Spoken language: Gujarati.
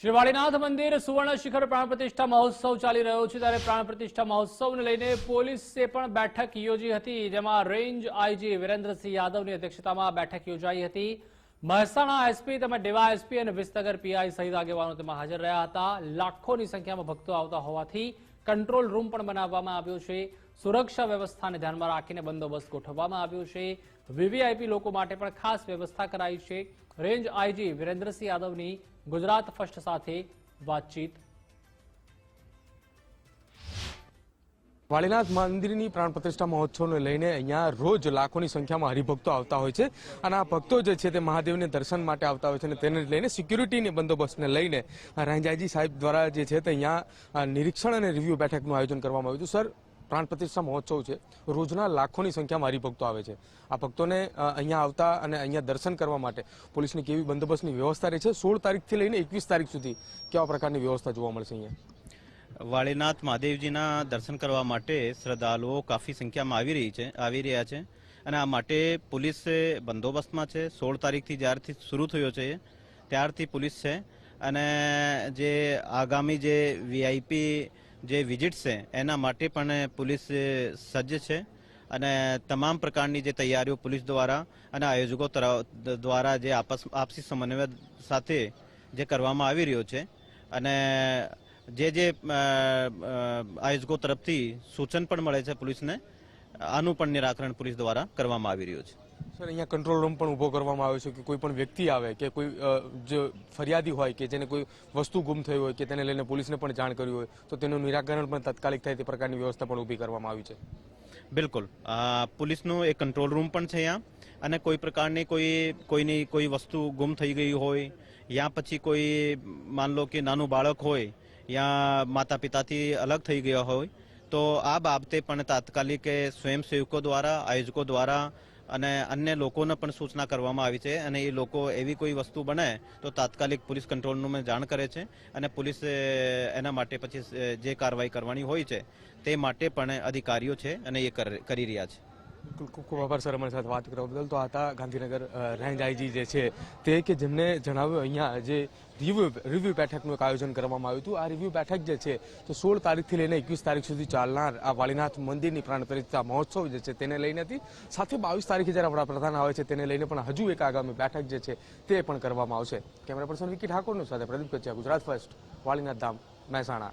શ્રી વાળીનાથ મંદિર સુવર્ણ શિખર પ્રાણ પ્રતિષ્ઠા મહોત્સવ ચાલી રહ્યો છે. ત્યારે પ્રાણ પ્રતિષ્ઠા મહોત્સવને લઈને પોલીસે પણ બેઠક યોજી હતી, જેમાં રેન્જ આઈજી વિરેન્દ્રસિંહ યાદવની અધ્યક્ષતામાં બેઠક યોજાઈ હતી. મહેસાણા એસપી તેમજ ડેવા એસપી અને વિસનગર પીઆઈ સહિત આગેવાનો તેમાં હાજર રહ્યા હતા. લાખોની સંખ્યામાં ભક્તો આવતા હોવાથી કંટ્રોલ રૂમ પણ બનાવવામાં આવ્યો છે. સુરક્ષા વ્યવસ્થાને ધ્યાનમાં રાખીને બંદોબસ્ત ગોઠવવામાં આવ્યો છે. વીવીઆઈપી લોકો માટે પણ ખાસ વ્યવસ્થા કરાઈ છે. રેન્જ આઈજી વિરેન્દ્રસિંહ યાદવની ગુજરાત ફર્સ્ટ સાથે વાતચીત. વાળીનાથ મંદિરની પ્રાણ પ્રતિષ્ઠા મહોત્સવને લઈને અહીંયા રોજ લાખોની સંખ્યામાં હરિભક્તો આવતા હોય છે. અને આ ભક્તો જે છે તે મહાદેવને દર્શન માટે આવતા હોય છે અને તેને લઈને સિક્યુરિટીની બંદોબસ્તને લઈને રાંજાજી સાહેબ દ્વારા જે છે તે અહીંયા નિરીક્ષણ અને રિવ્યુ બેઠકનું આયોજન કરવામાં આવ્યું હતું. સર પ્રાણ પ્રતિષ્ઠા મહોત્સવ છે. રોજના લાખોની સંખ્યામાં હરિભક્તો આવે છે. આ ભક્તોને અહીંયા આવતા અને અહીંયા દર્શન કરવા માટે પોલીસની કેવી બંદોબસ્તની વ્યવસ્થા રહી છે? સોળ તારીખથી લઈને એકવીસ તારીખ સુધી કેવા પ્રકારની વ્યવસ્થા જોવા મળશે અહીંયા? વાળીનાથ મહાદેવજીના દર્શન કરવા માટે શ્રદ્ધાળુઓ કાફી સંખ્યામાં આવી રહી છે, આવી રહ્યા છે. અને આ માટે પોલીસ બંદોબસ્તમાં છે. સોળ તારીખથી જ્યારથી શરૂ થયો છે ત્યારથી પોલીસ છે. અને જે આગામી જે વીઆઈપી જે વિઝિટ છે, એના માટે પણ પોલીસ સજ્જ છે અને તમામ પ્રકારની જે તૈયારીઓ પોલીસ દ્વારા અને આયોજકો દ્વારા જે આપસ, આપસી સમન્વય સાથે જે કરવામાં આવી રહ્યો છે અને જે જે આયોજકો તરફથી સૂચન પણ મળે છે પોલીસને, આનું પણ નિરાકરણ પોલીસ દ્વારા કરવામાં આવી રહ્યું છે. સર, અહીંયા કંટ્રોલ રૂમ પણ ઊભો કરવામાં આવ્યો છે કે કોઈ પણ વ્યક્તિ આવે કે કોઈ જે ફરિયાદી હોય કે જેને કોઈ વસ્તુ ગુમ થઈ હોય કે તેને લઈને પોલીસને પણ જાણ કરી હોય, તો તેનું નિરાકરણ પણ તાત્કાલિક થાય તે પ્રકારની વ્યવસ્થા પણ ઊભી કરવામાં આવી છે. બિલકુલ. પોલીસનું એક કંટ્રોલ રૂમ પણ છે અહીંયા. અને કોઈ પ્રકારની કોઈ, કોઈની કોઈ વસ્તુ ગુમ થઈ ગઈ હોય, યા પછી કોઈ માન લો કે નાનું બાળક હોય, યા માતા પિતાથી અલગ થઈ ગયા હોય, તો આ બાબતે પણ તાત્કાલિક સ્વયંસેવકો દ્વારા, આયોજકો દ્વારા અને અન્ય લોકોને પણ સૂચના કરવામાં આવી છે અને એ લોકો એવી કોઈ વસ્તુ બને તો તાત્કાલિક પોલીસ કંટ્રોલનું મેં જાણ કરે છે અને પોલીસ એના માટે પછી જે કાર્યવાહી કરવાની હોય છે તે માટે પણ અધિકારીઓ છે અને એ કર- રહ્યા છે. ખૂબ આભાર સર અમારી સાથે વાત કરવા બદલ. તો હતા ગાંધીનગર રેન્જ આઈજી જે છે, તે કે જેમને જણાવ્યું અહીંયા જે રિવ્યુ રિવ્યુ બેઠકનું એક આયોજન કરવામાં આવ્યું હતું, આ રિવ્યુ બેઠક જે છે, તો સોળ તારીખથી લઈને એકવીસ તારીખ સુધી ચાલનાર આ વાલીનાથ મંદિરની પ્રાણ પ્રતિષ્ઠા મહોત્સવ જે છે, તેને લઈને હતી. સાથે બાવીસ તારીખે જ્યારે વડાપ્રધાન આવે છે, તેને લઈને પણ હજુ એક આગામી બેઠક જે છે, તે પણ કરવામાં આવશે. કેમેરા પર્સન વિકી ઠાકોરનું સાથે પ્રદીપ કચ્યા ગુજરાત ફર્સ્ટ, વાલીનાથ ધામ, મહેસાણા.